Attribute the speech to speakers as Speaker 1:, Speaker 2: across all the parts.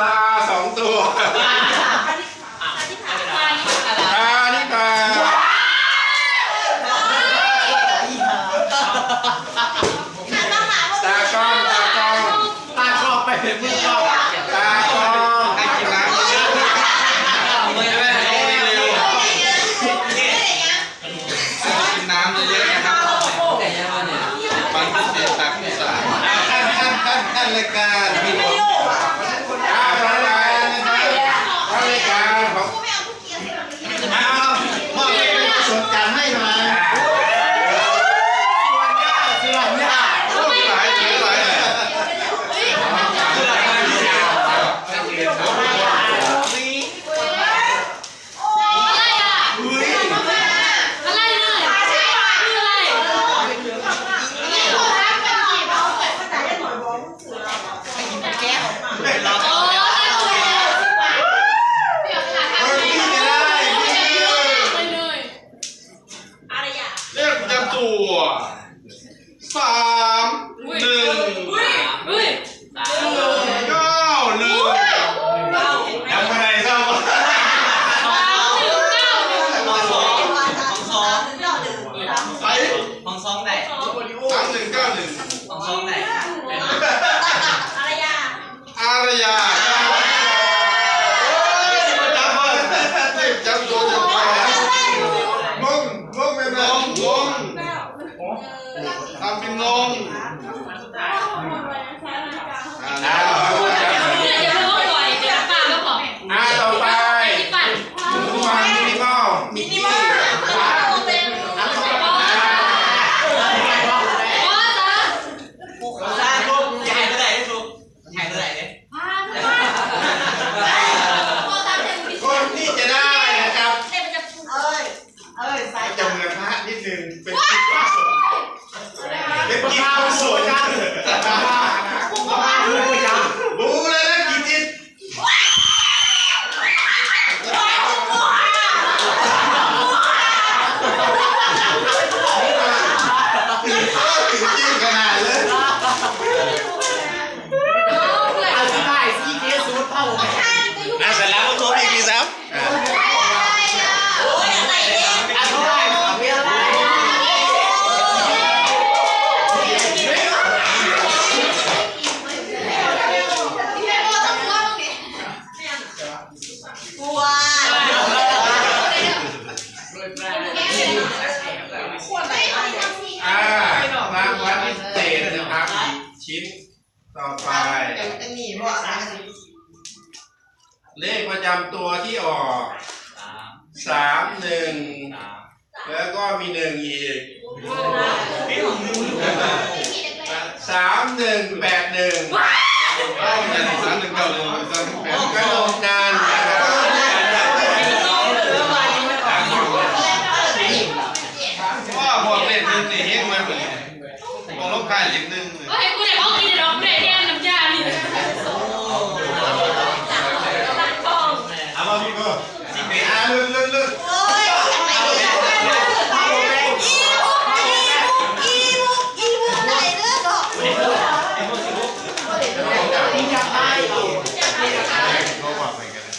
Speaker 1: ระอาสองตัวตานี่ตาตากล้องตากล้อง
Speaker 2: ตาครอบไปเป็นมือกรอบ
Speaker 1: ตากล้อง
Speaker 2: ให้กินน้ำเยอะๆไม่ได้เร็วกินน้ำเยอะๆนะครับบางทีเสียตักไม่สายขั้นขั้นขั้นขั้นรายการมีคน
Speaker 1: อ่าทำรายการนะครับทำรายการของ
Speaker 2: อ้าวมอบให้เป็นส่วนการให้มาสวัสดีค่ะสวัสดีค่ะหลายถือหลายเลขประจำ ตัวสามหนึ่งเก้าหนึ่งจำไงเศร้าไป
Speaker 3: ของซองไหน
Speaker 2: สาหนึ่งเก้าหนึ่ง
Speaker 3: ของซองไหน
Speaker 2: อารยาจำเลยจำตัวจำตัวงงงงเป็นงงงงทำเป็นงงอ่า
Speaker 1: อ่าอ่าต่อไปทุกวันมินิมอลมินิมอล
Speaker 3: ของซาลูกใหญ่เท่าไหร่ลูกใหญ่เท่าไหร่เนี่ย
Speaker 1: คนที่จะได้นะครับ
Speaker 2: จะเหมือนพระนิดนึงเป็นกิ๊กข้าวสวยเป็นกิ๊กข้าวสวยบูเลยนะกี่จิตถึงจริงขนาดเลย
Speaker 1: อะเสร็จแล้วก็โทรอีกทีซ้ำอ่ารางวัลพิเศษนะครับ ชิ้นต่อไปเลขประจำตัวที่ออกสามหนึ่งแล้วก็มีหนึ่งอีกสามหนึ่งแปดหนึ่ง
Speaker 2: เอาหนึ่งสามหนึ่งเก้าหนึ่งสามหนึ่งแปด
Speaker 1: กระโดดนานนะครับ
Speaker 2: ว่าพอเล่นหนึ่งนี่เฮ้ยมันเป็น ของลบกายเล่นหนึ่งเลยเอามาพี่ก็สิบเอ็ดอะเลื่อนเลื่อนเลื่อน เขาบอกไปกันเลย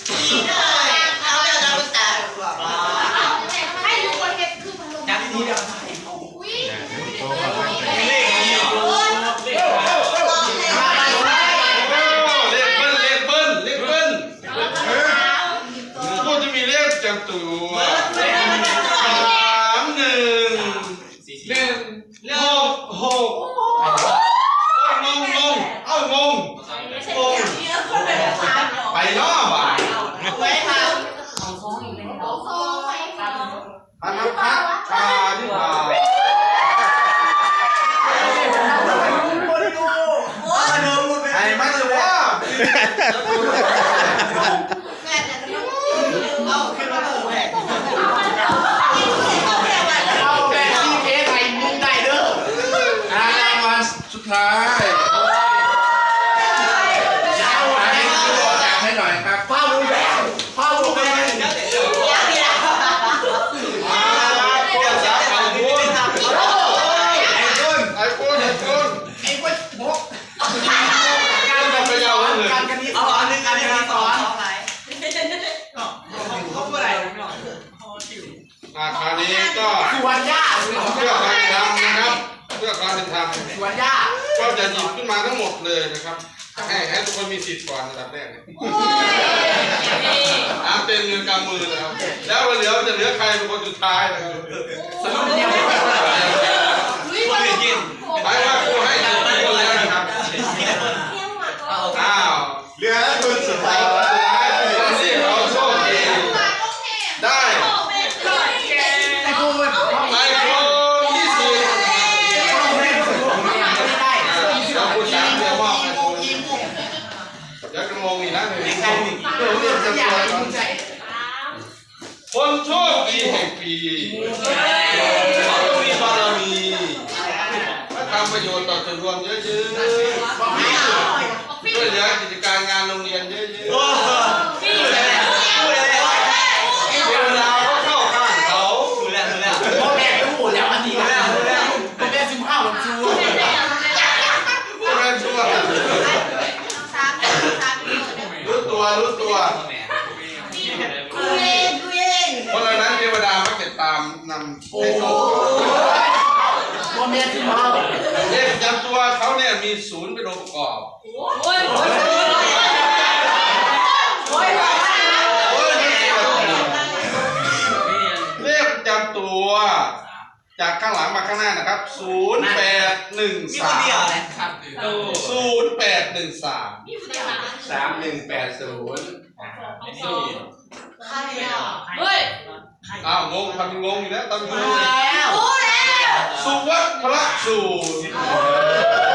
Speaker 3: จับดีเดียว
Speaker 1: เขาบอกไปกันเลย
Speaker 2: เลขนี้โอ้เลขเบิ้ลเลขเบิ้ลเลขเบิ้ล พวกจะมีเลขจำตัวสามหนึ่งหนึ่งหกหกเอ้ยงงงเอ้างงงงไปล่อว่ะพันพักชาที่ผ่าไอ้มันเลยว่า
Speaker 1: อ่ารางวัลสุดท้ายยาวอันนี้คือจับให้หน่อยครับ
Speaker 2: พื่อความเป็นธรรม
Speaker 3: สวนยา
Speaker 2: ก็จะหยิบขึ้นมาทั้งหมดเลยนะครับ ให้ให้ทุกคนมีสิทธิ์ก่อนระดับแรกเนี่ยอาเป็นเงินกำมือนะครับ แล้วเหลือจะเหลือใครเป็นคนสุดท้ายนะครับ
Speaker 3: สนุกเดียว
Speaker 4: อ
Speaker 2: ง
Speaker 3: จะอยากให้มึงใจ
Speaker 2: คนโชคดีแห่งปีเขาต้องมีบารมีถ้าทำประโยชน์ต่อส่วนรวมเยอะๆช่วยเหลือกิจการงานโรงเรียนเยอะ
Speaker 4: โอ้
Speaker 2: ๆเวลาก็เข้าข้างเขา
Speaker 4: ดูแลดูแล
Speaker 3: พ่อแม่ต้องหมดแล้วอันนี้แล้วพ่อแม่ซิมห้าวันชู
Speaker 2: พวกนั้นชั่วรู้ตัวรู้ตัว เพราะฉะนั้นเทวดามักจะตาม นำให้โชค
Speaker 3: พ่อแม่มา
Speaker 2: เลขประจำตัวเขาเนี่ยมีศูนย์เป็นองค์ประกอบ
Speaker 4: โอ้ยโอ้ย
Speaker 2: โอ้ยเลขประจำตัว จากข้างหลังมาข้างหน้านะครับศูนย์แปดหนึ่งสามศูนย์แปดหนึ่งสาม
Speaker 1: สามหนึ่งแปดศูนย์
Speaker 4: เฮ้ย
Speaker 2: อ้าวงงทำงงอยู่แล้วตอนนี้
Speaker 3: แล้ว
Speaker 2: สุวัฒพระสูตร